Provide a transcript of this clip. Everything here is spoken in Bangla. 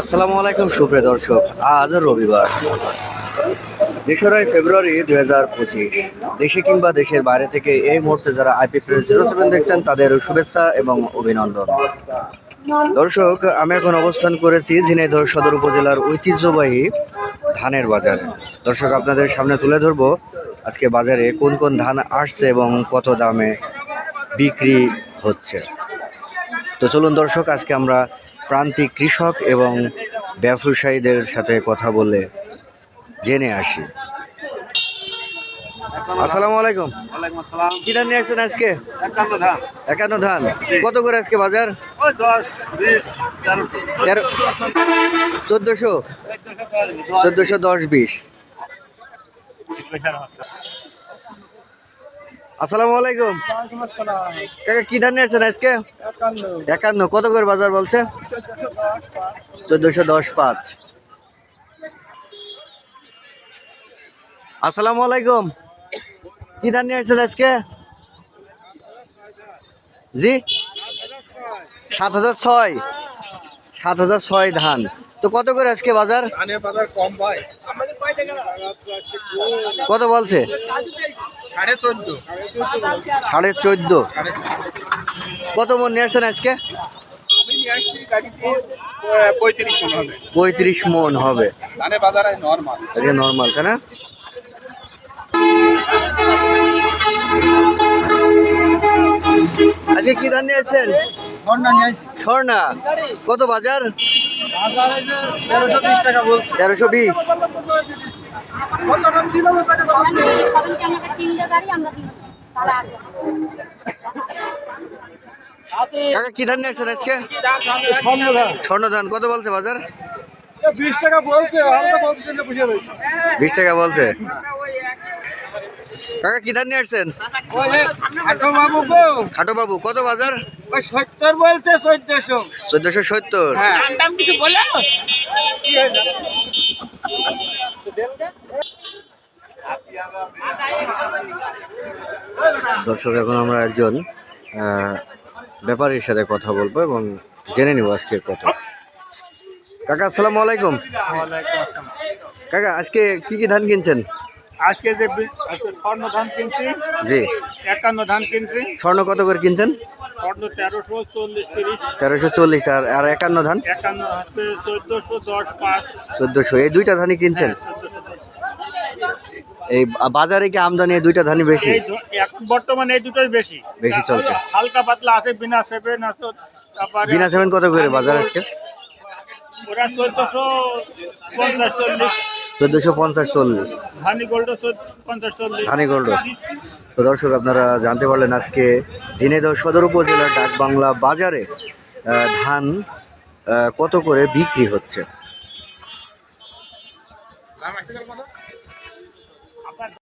আসসালামু আলাইকুম, সুপ্রিয় দর্শক। আজ রবিবার। তেসরাই ফেব্রুয়ারি দু হাজার পঁচিশ। দেশে কিংবা দেশের বাইরে থেকে এই মুহূর্তে যারা আইপি প্রেস জিরো সেভেন দেখছেন, তাদের শুভেচ্ছা এবং অভিনন্দন। দর্শক, আমি এখন অবস্থান করেছি ঝিনাইদহ সদর উপজেলার ঐতিহ্যবাহী ধানের বাজারে। দর্শক, আপনাদের সামনে তুলে ধরবো আজকে বাজারে কোন কোন ধান আসছে এবং কত দামে বিক্রি হচ্ছে। তো চলুন দর্শক, আজকে আমরা প্রান্তিক কৃষক এবং ব্যবসায়ীদের সাথে কথা বলে জেনে আসি। আসসালামু আলাইকুম। কি ধান নিয়ে আসছেন আজকে? একান্ন ধান। কত করে আজকে বাজার? চোদ্দোশো? চোদ্দোশো দশ বিশ। আসসালামু আলাইকুম। কাকা কি ধান আজকে? একান্ন। কত করে বাজার বলছে? চোদ্দোশো দশ পাঁচ। আসসালামু আলাইকুম। কি ধান আজকে? জি? সাত হাজার ছয়। সাত হাজার ছয় ধান। তো কত করে আজকে বাজার? কত বলছে? সাড়ে চোদ্দ। সাড়ে চোদ্দ। কত মন নিয়ে আসছেন আজকে? পঁয়ত্রিশ মন হবে। নর্মাল তাই না? আজকে কি ধান নিয়ে আসছেন? স্বর্ণা কত বাজার? বাজার তেরোশো বিশ টাকা বলছি। তেরোশো বিশ। কাকা কি ধান নিয়ে আসছেন আজকে? কম ধান স্বর্ণ ধান কত বলছে বাজার? বিশ টাকা বলছে বিশ টাকা বলছে। কাকা কি ধান নিয়ে আসছেন? বাবু গো খাটো বাবু কত বাজার? সত্তর বলছে চোদ্দশো। চোদ্দশো সত্তর। হ্যাঁ। দর্শক এখন আমরা একজন ব্যাপারীর সাথে কথা বলব এবং জেনে নিব আজকে কথা। কাকা আসসালামু আলাইকুম। কাকা আজকে কি কি ধান কিনছেন? আজকে যে স্বর্ণ ধান কিনছি। জি। একান্ন ধান কিনছি। স্বর্ণ কত করে কিনছেন? স্বর্ণ তেরোশো চল্লিশ তিরিশ। তেরোশো চল্লিশ আর আর একান্ন ধান? একান্ন হচ্ছে চোদ্দোশো দশ পাঁচ। চোদ্দশো। এই দুইটা ধানই কিনছেন? এই বাজারে কি আমদানি এই দুইটা ধানই বেশি? বর্তমানে এই দুটোই বেশি। বেশি চলছে। হালকা পাতলা আছে বিনা সেভেন আছে তারপরে বিনা সেভেন কত করে বাজার আজকে? ওরা চোদ্দোশো পঞ্চাশ চল্লিশ। চোদ্দশো পঞ্চাশ চল্লিশ। ধানি গোল্ড তো দর্শক আপনারা জানতে পারলেন আজকে ঝিনাইদহ সদর উপজেলার ডাকবাংলা বাজারে আহ, ধান কত করে বিক্রি হচ্ছে?